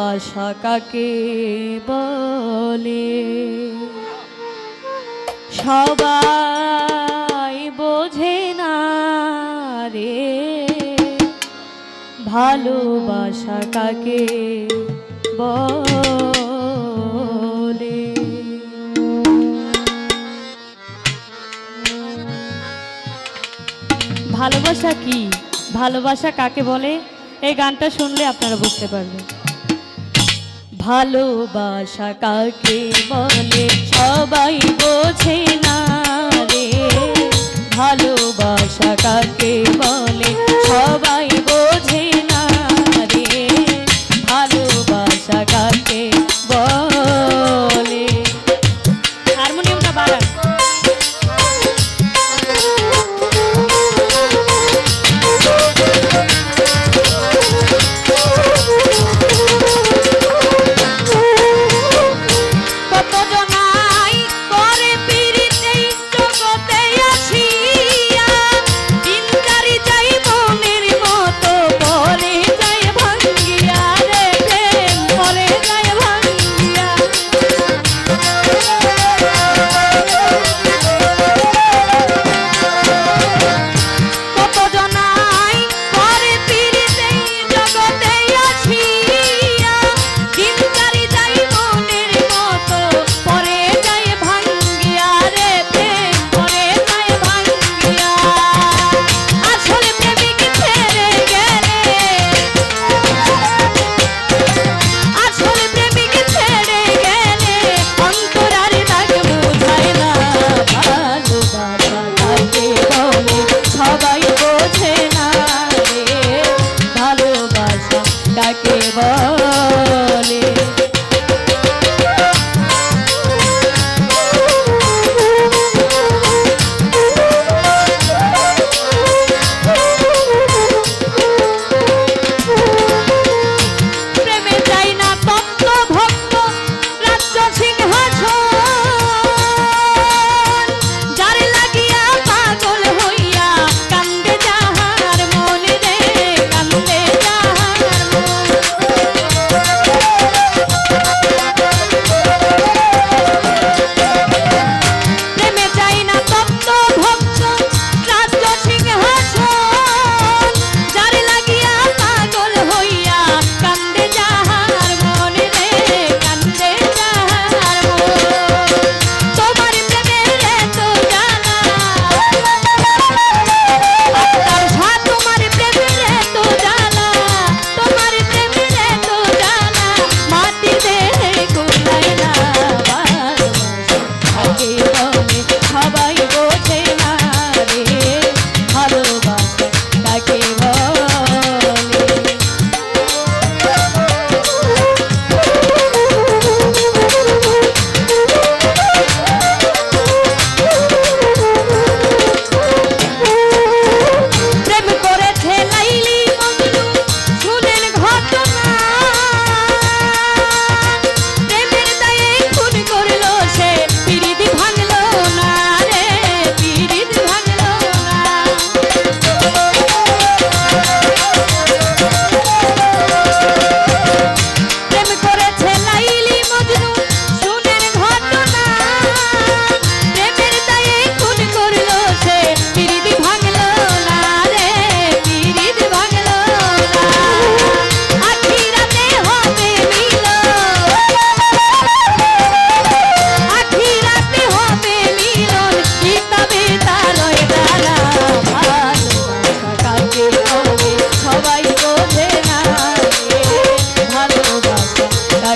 আশা কাকে বলে? সবাই বোঝে না রে। ভালোবাসা কাকে বলে? ভালোবাসা কি? ভালোবাসা কাকে বলে? এই গানটা শুনলে আপনারা বুঝতে পারবেন। ভালোবাসা কাকে বলে? সবাই বোঝে না রে। ভালোবাসা কাকে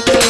লাগে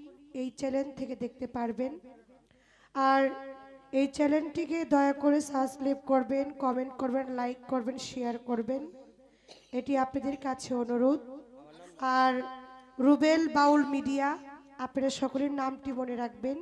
এই চ্যানেল থেকে দেখতে পারবেন। আর এই চ্যানেলটিকে দয়া করে সাবস্ক্রাইব করবেন কমেন্ট করবেন লাইক করবেন শেয়ার করবেন। এটি আপনাদের কাছে অনুরোধ। আর রুবেল বাউল মিডিয়া, আপনারা সকলের নামটি মনে রাখবেন।